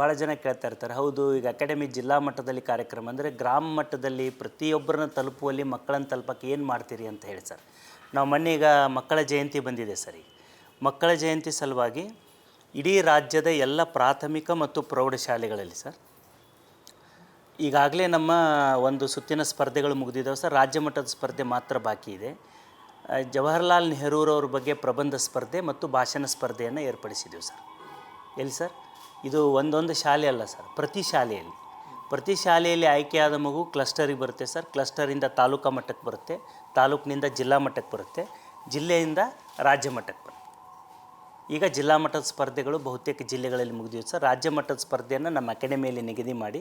ಭಾಳ ಜನ ಕೇಳ್ತಾ ಇರ್ತಾರೆ. ಹೌದು, ಈಗ ಅಕಾಡೆಮಿ ಜಿಲ್ಲಾ ಮಟ್ಟದಲ್ಲಿ ಕಾರ್ಯಕ್ರಮ ಅಂದರೆ ಗ್ರಾಮ ಮಟ್ಟದಲ್ಲಿ ಪ್ರತಿಯೊಬ್ಬರನ್ನ ತಲುಪುವಲ್ಲಿ ಮಕ್ಕಳನ್ನು ತಲುಪಕ್ಕೆ ಏನು ಮಾಡ್ತೀರಿ ಅಂತ ಹೇಳಿ ಸರ್. ನಾವು ಮೊನ್ನೆ ಈಗ ಮಕ್ಕಳ ಜಯಂತಿ ಬಂದಿದೆ ಸರ್ ಮಕ್ಕಳ ಜಯಂತಿ ಸಲುವಾಗಿ ಇಡೀ ರಾಜ್ಯದ ಎಲ್ಲ ಪ್ರಾಥಮಿಕ ಮತ್ತು ಪ್ರೌಢಶಾಲೆಗಳಲ್ಲಿ ಸರ್. ಈಗಾಗಲೇ ನಮ್ಮ ಒಂದು ಸುತ್ತಿನ ಸ್ಪರ್ಧೆಗಳು ಮುಗಿದಿದ್ದಾವೆ ಸರ್. ರಾಜ್ಯ ಮಟ್ಟದ ಸ್ಪರ್ಧೆ ಮಾತ್ರ ಬಾಕಿ ಇದೆ. ಜವಾಹರ್ಲಾಲ್ ನೆಹರೂರವ್ರ ಬಗ್ಗೆ ಪ್ರಬಂಧ ಸ್ಪರ್ಧೆ ಮತ್ತು ಭಾಷಣ ಸ್ಪರ್ಧೆಯನ್ನು ಏರ್ಪಡಿಸಿದ್ದೀವಿ ಸರ್. ಎಲ್ಲಿ ಸರ್? ಇದು ಒಂದೊಂದು ಶಾಲೆ ಅಲ್ಲ ಸರ್, ಪ್ರತಿ ಶಾಲೆಯಲ್ಲಿ. ಪ್ರತಿ ಶಾಲೆಯಲ್ಲಿ ಆಯ್ಕೆಯಾದ ಮಗು ಕ್ಲಸ್ಟರಿಗೆ ಬರುತ್ತೆ ಸರ್. ಕ್ಲಸ್ಟರಿಂದ ತಾಲೂಕಾ ಮಟ್ಟಕ್ಕೆ ಬರುತ್ತೆ, ತಾಲೂಕಿನಿಂದ ಜಿಲ್ಲಾ ಮಟ್ಟಕ್ಕೆ ಬರುತ್ತೆ, ಜಿಲ್ಲೆಯಿಂದ ರಾಜ್ಯ ಮಟ್ಟಕ್ಕೆ ಬರುತ್ತೆ. ಈಗ ಜಿಲ್ಲಾ ಮಟ್ಟದ ಸ್ಪರ್ಧೆಗಳು ಬಹುತೇಕ ಜಿಲ್ಲೆಗಳಲ್ಲಿ ಮುಗಿದಿವೆ ಸರ್. ರಾಜ್ಯ ಮಟ್ಟದ ಸ್ಪರ್ಧೆಯನ್ನು ನಮ್ಮ ಅಕಾಡೆಮಿಯಲ್ಲಿ ನಿಗದಿ ಮಾಡಿ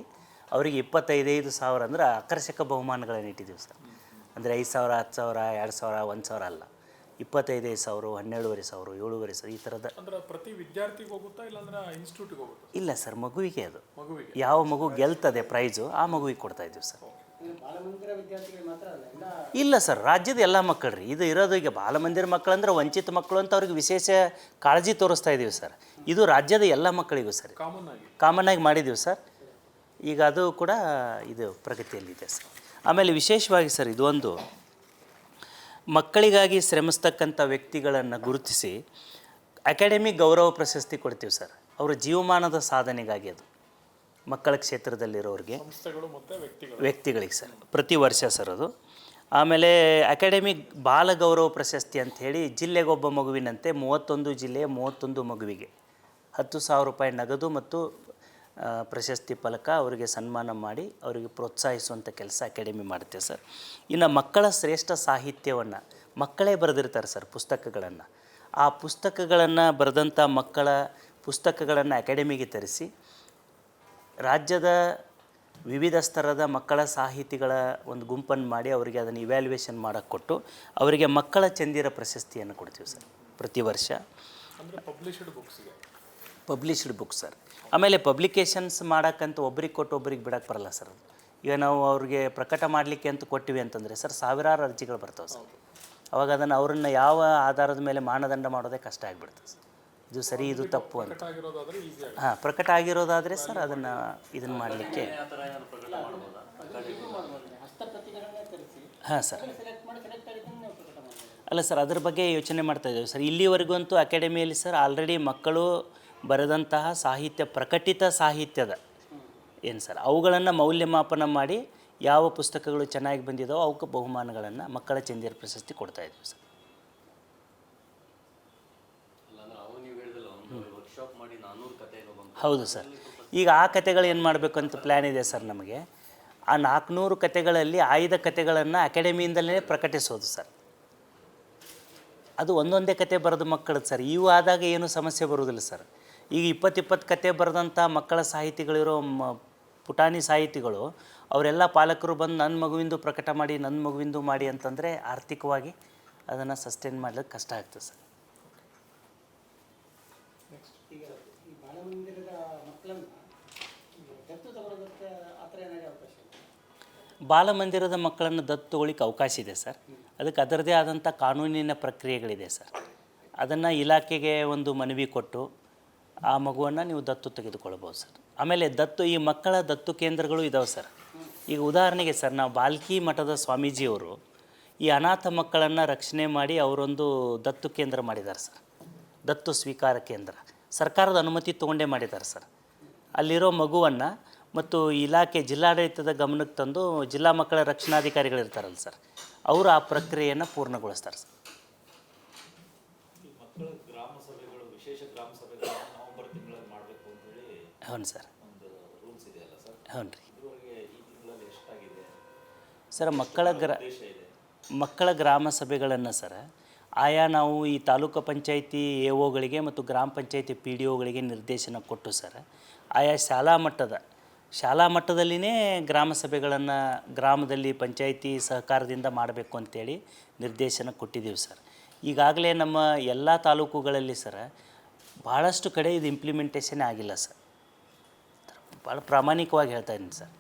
ಅವರಿಗೆ ಇಪ್ಪತ್ತೈದೈದು ಸಾವಿರ ಅಂದ್ರೆ ಆಕರ್ಷಕ ಬಹುಮಾನಗಳನ್ನು ಇಟ್ಟಿದ್ದೀವಿ ಸರ್. ಅಂದರೆ ಐದು ಸಾವಿರ, ಹತ್ತು ಸಾವಿರ, ಎರಡು ಸಾವಿರ, ಒಂದು ಸಾವಿರ ಅಲ್ಲ. ಇಪ್ಪತ್ತೈದೈದು ಸಾವಿರ ಹನ್ನೆರಡುವರೆ ಸಾವಿರ ಏಳುವರೆ ಸಾವಿರ ಈ ಥರದ ಅಂದ್ರೆ ಪ್ರತಿ ವಿದ್ಯಾರ್ಥಿಗೆ ಹೋಗುತ್ತಾ ಇಲ್ಲಾಂದ್ರೆ ಇನ್ಸ್ಟಿಟ್ಯೂಟ್ಗೆ ಹೋಗುತ್ತಾ? ಇಲ್ಲ ಸರ್ ಮಗುವಿಗೆ ಅದು. ಮಗುವಿಗೆ. ಯಾವ ಮಗು ಗೆಲ್ತದೆ ಪ್ರೈಜು ಆ ಮಗುವಿಗೆ ಕೊಡ್ತಾ ಇದ್ದೀವಿ ಸರ್. ಇಲ್ಲ? ಸರ್ ರಾಜ್ಯದ ಎಲ್ಲ ಮಕ್ಕಳು ರೀ ಇದು ಇರೋದು ಈಗ ಬಾಲಮಂದಿರ ಮಕ್ಕಳು ಅಂದ್ರೆ ವಂಚಿತ ಮಕ್ಕಳು ಅಂತ ಅವ್ರಿಗೆ ವಿಶೇಷ ಕಾಳಜಿ ತೋರಿಸ್ತಾ ಇದ್ದೀವಿ ಸರ್. ಇದು ರಾಜ್ಯದ ಎಲ್ಲ ಮಕ್ಕಳಿಗೂ ಸರ್. ಕಾಮನ್ ಆಗಿ. ಕಾಮನ್ ಆಗಿ ಮಾಡಿದ್ದೀವಿ ಸರ್. ಈಗ ಅದು ಕೂಡ ಇದು ಪ್ರಗತಿಯಲ್ಲಿದೆ ಸರ್. ಆಮೇಲೆ ವಿಶೇಷವಾಗಿ ಸರ್ ಇದು ಒಂದು ಮಕ್ಕಳಿಗಾಗಿ ಶ್ರಮಿಸ್ತಕ್ಕಂಥ ವ್ಯಕ್ತಿಗಳನ್ನು ಗುರುತಿಸಿ ಅಕಾಡೆಮಿ ಗೌರವ ಪ್ರಶಸ್ತಿ ಕೊಡ್ತೀವಿ ಸರ್. ಅವರ ಜೀವಮಾನದ ಸಾಧನೆಗಾಗಿ ಅದು. ಮಕ್ಕಳ ಕ್ಷೇತ್ರದಲ್ಲಿರೋರಿಗೆ ವ್ಯಕ್ತಿಗಳಿಗೆ ಸರ್. ಪ್ರತಿ ವರ್ಷ ಸರ್ ಅದು. ಆಮೇಲೆ ಅಕಾಡೆಮಿ ಬಾಲ ಗೌರವ ಪ್ರಶಸ್ತಿ ಅಂತ ಹೇಳಿ ಜಿಲ್ಲೆಗೊಬ್ಬ ಮಗುವಿನಂತೆ ಮೂವತ್ತೊಂದು ಜಿಲ್ಲೆಯ ಮೂವತ್ತೊಂದು ಮಗುವಿಗೆ ಹತ್ತು ಸಾವಿರ ರೂಪಾಯಿ ನಗದು ಮತ್ತು ಪ್ರಶಸ್ತಿ ಫಲಕ ಅವರಿಗೆ ಸನ್ಮಾನ ಮಾಡಿ ಅವರಿಗೆ ಪ್ರೋತ್ಸಾಹಿಸುವಂಥ ಕೆಲಸ ಅಕಾಡೆಮಿ ಮಾಡುತ್ತೆ ಸರ್. ಇನ್ನು ಮಕ್ಕಳ ಶ್ರೇಷ್ಠ ಸಾಹಿತ್ಯವನ್ನು ಮಕ್ಕಳೇ ಬರೆದಿರ್ತಾರೆ ಸರ್ ಪುಸ್ತಕಗಳನ್ನು. ಆ ಪುಸ್ತಕಗಳನ್ನು ಬರೆದಂಥ ಮಕ್ಕಳ ಪುಸ್ತಕಗಳನ್ನು ಅಕಾಡೆಮಿಗೆ ತರಿಸಿ ರಾಜ್ಯದ ವಿವಿಧ ಸ್ತರದ ಮಕ್ಕಳ ಸಾಹಿತಿಗಳ ಒಂದು ಗುಂಪನ್ನು ಮಾಡಿ ಅವರಿಗೆ ಅದನ್ನು ಇವ್ಯಾಲ್ಯೂಯೇಷನ್ ಮಾಡೋಕ್ಕೆ ಕೊಟ್ಟು ಅವರಿಗೆ ಮಕ್ಕಳ ಚಂದಿರ ಪ್ರಶಸ್ತಿಯನ್ನು ಕೊಡ್ತೀವಿ ಸರ್ ಪ್ರತಿ ವರ್ಷ. ಪಬ್ಲಿಷ್ಡ್ ಬುಕ್ ಸರ್ ಆಮೇಲೆ ಪಬ್ಲಿಕೇಶನ್ಸ್ ಮಾಡೋಕ್ಕಂತ ಒಬ್ರಿಗೆ ಕೊಟ್ಟು ಒಬ್ರಿಗೆ ಬಿಡಕ್ಕೆ ಬರಲ್ಲ ಸರ್. ಈಗ ನಾವು ಅವ್ರಿಗೆ ಪ್ರಕಟ ಮಾಡಲಿಕ್ಕೆ ಅಂತ ಕೊಟ್ಟಿವಿ ಅಂತಂದರೆ ಸರ್ ಸಾವಿರಾರು ಅರ್ಜಿಗಳು ಬರ್ತವೆ ಸರ್ ಅವಾಗ ಅದನ್ನು ಅವ್ರನ್ನ ಯಾವ ಆಧಾರದ ಮೇಲೆ ಮಾನದಂಡ ಮಾಡೋದೇ ಕಷ್ಟ ಆಗಿಬಿಡ್ತದೆ ಸರ್ ಇದು ಸರಿ, ಇದು ತಪ್ಪು ಅಂತ. ಹಾಂ, ಪ್ರಕಟ ಆಗಿರೋದಾದರೆ ಸರ್ ಅದನ್ನು ಇದನ್ನು ಮಾಡಲಿಕ್ಕೆ. ಹಾಂ ಸರ್ ಅಲ್ಲ ಸರ್ ಅದ್ರ ಬಗ್ಗೆ ಯೋಚನೆ ಮಾಡ್ತಾ ಇದ್ದೇವೆ ಸರ್ ಇಲ್ಲಿವರೆಗೂ ಅಂತೂ ಅಕಾಡೆಮಿಯಲ್ಲಿ ಸರ್ ಆಲ್ರೆಡಿ ಮಕ್ಕಳು ಬರೆದಂತಹ ಸಾಹಿತ್ಯ ಪ್ರಕಟಿತ ಸಾಹಿತ್ಯದ. ಏನು ಸರ್? ಅವುಗಳನ್ನು ಮೌಲ್ಯಮಾಪನ ಮಾಡಿ ಯಾವ ಪುಸ್ತಕಗಳು ಚೆನ್ನಾಗಿ ಬಂದಿದ್ದಾವೋ ಅವಕ್ಕೆ ಬಹುಮಾನಗಳನ್ನು ಮಕ್ಕಳ ಚಂದಿರ ಪ್ರಶಸ್ತಿ ಕೊಡ್ತಾ ಇದ್ದೀವಿ ಸರ್. ಹೌದು ಸರ್. ಈಗ ಆ ಕತೆಗಳು ಏನು ಮಾಡಬೇಕು ಅಂತ ಪ್ಲ್ಯಾನ್ ಇದೆ ಸರ್ ನಮಗೆ? ಆ ನಾಲ್ಕುನೂರು ಕತೆಗಳಲ್ಲಿ ಆಯ್ದ ಕತೆಗಳನ್ನು ಅಕಾಡೆಮಿಯಿಂದಲೇ ಪ್ರಕಟಿಸೋದು ಸರ್. ಅದು ಒಂದೊಂದೇ ಕತೆ ಬರೆದ ಮಕ್ಕಳದ್ದು ಸರ್. ಇವು ಆದಾಗ ಏನು ಸಮಸ್ಯೆ ಬರುವುದಿಲ್ಲ ಸರ್. ಈಗ ಇಪ್ಪತ್ತಿಪ್ಪತ್ತು ಕತೆ ಬರೆದಂಥ ಮಕ್ಕಳ ಸಾಹಿತಿಗಳಿರೋ ಮ ಪುಟಾಣಿ ಸಾಹಿತಿಗಳು ಅವರೆಲ್ಲ ಪಾಲಕರು ಬಂದು ನನ್ನ ಮಗುವಿಂದು ಪ್ರಕಟ ಮಾಡಿ ನನ್ನ ಮಗುವಿಂದು ಮಾಡಿ ಅಂತಂದರೆ ಆರ್ಥಿಕವಾಗಿ ಅದನ್ನು ಸಸ್ಟೈನ್ ಮಾಡ್ಲಿಕ್ಕೆ ಕಷ್ಟ ಆಗ್ತದೆ ಸರ್. ಬಾಲಮಂದಿರದ ಮಕ್ಕಳನ್ನು ದತ್ತು ತಗೊಳ್ಳಿಕ್ಕೆ ಅವಕಾಶ ಇದೆ ಸರ್. ಅದಕ್ಕೆ ಅದರದೇ ಆದಂಥ ಕಾನೂನಿನ ಪ್ರಕ್ರಿಯೆಗಳಿದೆ ಸರ್. ಅದನ್ನು ಇಲಾಖೆಗೆ ಒಂದು ಮನವಿ ಕೊಟ್ಟು ಆ ಮಗುವನ್ನು ನೀವು ದತ್ತು ತೆಗೆದುಕೊಳ್ಬೋದು ಸರ್. ಆಮೇಲೆ ದತ್ತು, ಈ ಮಕ್ಕಳ ದತ್ತು ಕೇಂದ್ರಗಳು ಇದಾವೆ ಸರ್. ಈಗ ಉದಾಹರಣೆಗೆ ಸರ್, ನಾವು ಬಾಲ್ಕಿ ಮಠದ ಸ್ವಾಮೀಜಿಯವರು ಈ ಅನಾಥ ಮಕ್ಕಳನ್ನು ರಕ್ಷಣೆ ಮಾಡಿ ಅವರೊಂದು ದತ್ತು ಕೇಂದ್ರ ಮಾಡಿದ್ದಾರೆ ಸರ್. ದತ್ತು ಸ್ವೀಕಾರ ಕೇಂದ್ರ. ಸರ್ಕಾರದ ಅನುಮತಿ ತೊಗೊಂಡೇ ಮಾಡಿದ್ದಾರೆ ಸರ್. ಅಲ್ಲಿರೋ ಮಗುವನ್ನು ಮತ್ತು ಇಲಾಖೆ ಜಿಲ್ಲಾಡಳಿತದ ಗಮನಕ್ಕೆ ತಂದು ಜಿಲ್ಲಾ ಮಕ್ಕಳ ರಕ್ಷಣಾಧಿಕಾರಿಗಳು ಇರ್ತಾರಲ್ಲ ಸರ್. ಅವರು ಆ ಪ್ರಕ್ರಿಯೆಯನ್ನು ಪೂರ್ಣಗೊಳಿಸ್ತಾರೆ ಸರ್. ಹ್ಞೂ ಸರ್. ಹ್ಞೂ ರೀ. ಸರ್ ಮಕ್ಕಳ ಗ್ರ ಮಕ್ಕಳ ಗ್ರಾಮ ಸಭೆಗಳನ್ನು ಸರ್ ಆಯಾ ನಾವು ಈ ತಾಲೂಕು ಪಂಚಾಯಿತಿ ಎ ಓಗಳಿಗೆ ಮತ್ತು ಗ್ರಾಮ ಪಂಚಾಯಿತಿ ಪಿ ಡಿ ಒಗಳಿಗೆ ನಿರ್ದೇಶನ ಕೊಟ್ಟು ಸರ್ ಆಯಾ ಶಾಲಾ ಮಟ್ಟದ ಶಾಲಾ ಮಟ್ಟದಲ್ಲಿನೇ ಗ್ರಾಮ ಸಭೆಗಳನ್ನು ಗ್ರಾಮದಲ್ಲಿ ಪಂಚಾಯಿತಿ ಸಹಕಾರದಿಂದ ಮಾಡಬೇಕು ಅಂತೇಳಿ ನಿರ್ದೇಶನ ಕೊಟ್ಟಿದ್ದೀವಿ ಸರ್. ಈಗಾಗಲೇ ನಮ್ಮ ಎಲ್ಲ ತಾಲೂಕುಗಳಲ್ಲಿ ಸರ್ ಭಾಳಷ್ಟು ಕಡೆ ಇದು ಇಂಪ್ಲಿಮೆಂಟೇಷನ್ ಆಗಿಲ್ಲ ಸರ್. ಭಾಳ ಪ್ರಾಮಾಣಿಕವಾಗಿ ಹೇಳ್ತಾ ಇದ್ದೀನಿ ಸರ್.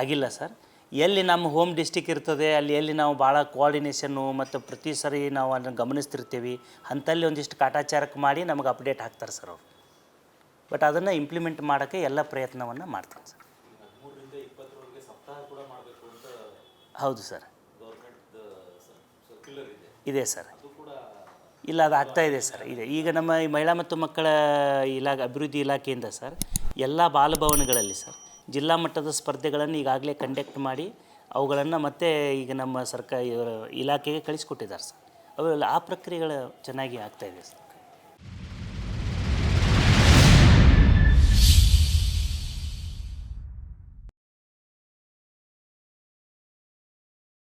ಆಗಿಲ್ಲ ಸರ್. ಎಲ್ಲಿ ನಮ್ಮ ಹೋಮ್ ಡಿಸ್ಟಿಕ್ ಇರ್ತದೆ, ಅಲ್ಲಿ ಎಲ್ಲಿ ನಾವು ಭಾಳ ಕೋಆರ್ಡಿನೇಷನ್ನು ಮತ್ತು ಪ್ರತಿ ಸರಿ ನಾವು ಅದನ್ನು ಗಮನಿಸ್ತಿರ್ತೀವಿ, ಅಂಥಲ್ಲಿ ಒಂದಿಷ್ಟು ಕಾಟಾಚಾರಕ್ಕೆ ಮಾಡಿ ನಮಗೆ ಅಪ್ಡೇಟ್ ಹಾಕ್ತಾರೆ ಸರ್ ಅವರು. ಬಟ್ ಅದನ್ನು ಇಂಪ್ಲಿಮೆಂಟ್ ಮಾಡೋಕ್ಕೆ ಎಲ್ಲ ಪ್ರಯತ್ನವನ್ನು ಮಾಡ್ತಾರೆ ಸರ್ ಹದಿಮೂರರಿಂದ ಇಪ್ಪತ್ತರವರೆಗೆ ಸಪ್ತಾಹ ಕೂಡ ಮಾಡಬೇಕು ಅಂತ ಹೌದು ಸರ್. ಇದೆ ಸರ್. ಇಲ್ಲ, ಅದು ಆಗ್ತಾ ಇದೆ ಸರ್. ಇದೆ. ಈಗ ನಮ್ಮ ಈ ಮಹಿಳಾ ಮತ್ತು ಮಕ್ಕಳ ಇಲಾಖೆ, ಅಭಿವೃದ್ಧಿ ಇಲಾಖೆಯಿಂದ ಸರ್, ಎಲ್ಲ ಬಾಲಭವನಗಳಲ್ಲಿ ಸರ್, ಜಿಲ್ಲಾ ಮಟ್ಟದ ಸ್ಪರ್ಧೆಗಳನ್ನು ಈಗಾಗಲೇ ಕಂಡಕ್ಟ್ ಮಾಡಿ ಅವುಗಳನ್ನು ಮತ್ತೆ ಈಗ ನಮ್ಮ ಸರ್ಕಾರ ಇಲಾಖೆಗೆ ಕಳಿಸ್ಕೊಟ್ಟಿದ್ದಾರೆ ಸರ್. ಅವೆಲ್ಲ ಆ ಪ್ರಕ್ರಿಯೆಗಳು ಚೆನ್ನಾಗಿ ಆಗ್ತಾಯಿದೆ ಸರ್.